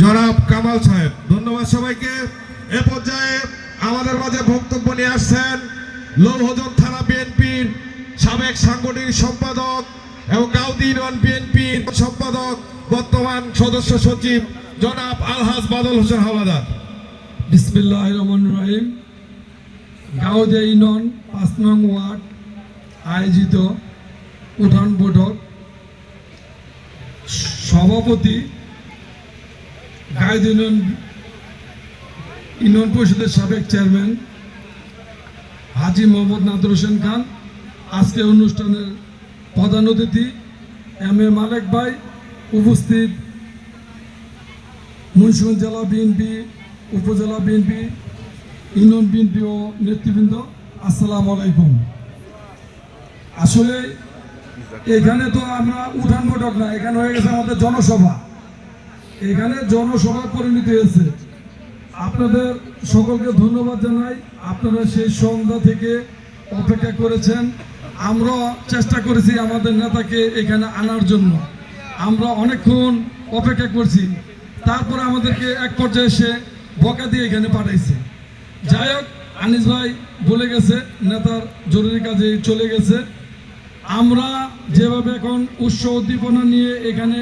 জনাব কামাল সাহেব, ধন্যবাদ সবাইকে। এ পর্যায়ে আমাদের মাঝে বক্তব্য নিয়ে আসছেন লৌহজন থানা বিএনপির সাবেক সাংগঠনিক সম্পাদক এবং গাউদি ইউনিয়ন বিএনপির সম্পাদক, বর্তমান সদস্য সচিব জনাব আলহাজ বাদল হোসেন হাওলাদার। বিসমিল্লাহ রহমান রহিম। গাউদে ইউনিয়ন পাঁচ নং ওয়ার্ড, আয়োজিত উঠান বৈঠক। সভাপতি গাউদে ইউনিয়ন ইউনিয়ন পরিষদের সাবেক চেয়ারম্যান হাজি মোহাম্মদ নাদর হোসেন খান। আজকে অনুষ্ঠানের প্রধান অতিথি এম এ মালেক ভাই উপস্থিত। মুন্সিগঞ্জ জেলা বিএনপি, উপজেলা বিএনপি, ইউনিয়ন বিএনপি ও নেতৃবৃন্দ, আসসালামু আলাইকুম। আসলে এখানে তো আমরা উঠান বৈঠক না, এখানে হয়ে গেছে আমাদের জনসভা। এখানে জনসভা পরিণত হয়েছে। আপনাদের সকলকে ধন্যবাদ জানাই। আপনারা সেই সন্ধ্যা থেকে অপেক্ষা করেছেন। আমরা চেষ্টা করেছি আমাদের নেতাকে এখানে আনার জন্য। আমরা অনেকক্ষণ অপেক্ষা করছি। তারপরে আমাদেরকে এক পর্যায়ে এসে বকা দিয়ে এখানে পাঠাইছে। যাই হোক, আনিস ভাই বলে গেছে, নেতার জরুরি কাজে চলে গেছে। আমরা যেভাবে এখন উৎস উদ্দীপনা নিয়ে এখানে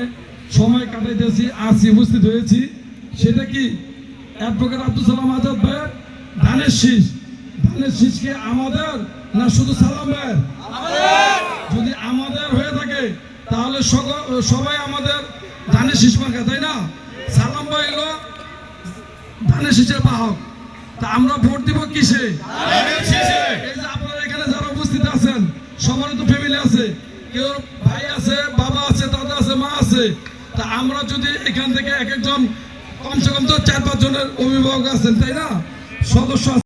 সময় কাটাইতেছি আসি উপস্থিত হয়েছি সেটা কি? অ্যাডভোকেট আব্দুল সালাম আজাদ ভাইয়ের ধানের শীষ। ধানের শীষকে আমাদের না শুধু সালাম ভাইয়ের? যদি আমাদের হয়ে থাকে তাহলে সবাই আমাদের ধানের শীষ মার্কা তাই না? সালাম ভাই হলো ধানের শীষের বাহক তা আমরা ভোট দিব কিসে? এই যে আপনারা এখানে যারা উপস্থিত আছেন সবারই তো ফ্যামিলি আছে। কেউ ভাই আছে বাবা আছে দাদা আছে মা আছে। তা আমরা যদি এখান থেকে এক একজন, কমসে কম তো চার পাঁচ জনের অভিভাবক আছেন, তাই না? সদস্য